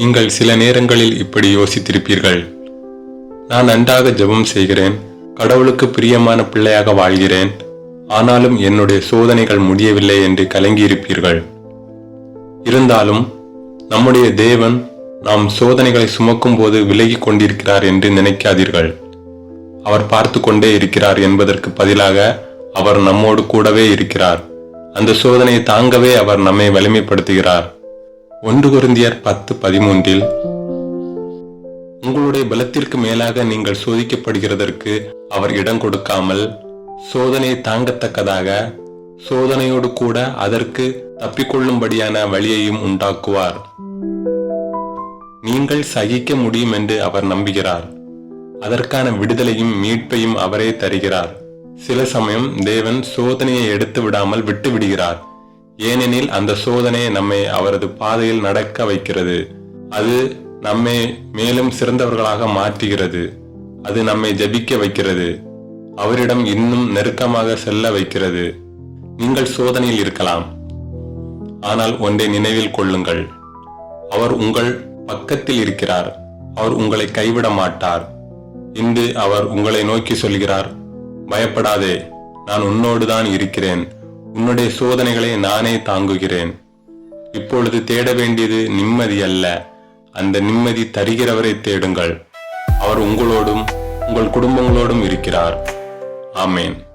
நீங்கள் சில நேரங்களில் இப்படி யோசித்திருப்பீர்கள். நான் நன்றாக ஜெபம் செய்கிறேன். கடவுளுக்கு பிரியமான பிள்ளையாக வாழ்கிறேன். ஆனாலும் என்னுடைய சோதனைகள் முடியவில்லை என்று கலங்கியிருப்பீர்கள். இருந்தாலும் நம்முடைய தேவன் நாம் சோதனைகளை சுமக்கும் போது விலகிக் கொண்டிருக்கிறார் என்று நினைக்காதீர்கள். அவர் பார்த்து கொண்டே இருக்கிறார் என்பதற்கு பதிலாக அவர் நம்மோடு கூடவே இருக்கிறார். அந்த சோதனையை தாங்கவே அவர் நம்மை வலிமைப்படுத்துகிறார். ஒன்று குருந்தியர் பத்து பதிமூன்றில் உங்களுடைய பலத்திற்கு மேலாக நீங்கள் சோதிக்கப்படுகிறதற்கு அவர் இடம் கொடுக்காமல் சோதனையை தாங்கத்தக்கதாக சோதனையோடு கூட அதற்கு தப்பிக்கொள்ளும்படியான வழியையும் உண்டாக்குவார். நீங்கள் சகிக்க முடியும் என்று அவர் நம்புகிறார். அதற்கான விடுதலையும் மீட்பையும் அவரே தருகிறார். சில சமயம் தேவன் சோதனையை எடுத்து விடாமல் விட்டு விடுகிறார். ஏனெனில் அந்த சோதனை நம்மை அவரது பாதையில் நடக்க வைக்கிறது. அது நம்மை மேலும் சிறந்தவர்களாக மாற்றுகிறது. அது நம்மை ஜபிக்க வைக்கிறது. அவரிடம் இன்னும் நெருக்கமாக செல்ல வைக்கிறது. நீங்கள் சோதனையில் இருக்கலாம். ஆனால் ஒன்றை நினைவில் கொள்ளுங்கள். அவர் உங்கள் பக்கத்தில் இருக்கிறார். அவர் உங்களை கைவிட மாட்டார். இன்று அவர் உங்களை நோக்கி சொல்கிறார் பயப்படாதே நான் உன்னோடு தான் இருக்கிறேன். உன்னுடைய சோதனைகளை நானே தாங்குகிறேன். இப்பொழுது தேட வேண்டியது நிம்மதி அல்ல. அந்த நிம்மதி தருகிறவரை தேடுங்கள். அவர் உங்களோடும் உங்கள் குடும்பங்களோடும் இருக்கிறார். ஆமேன்.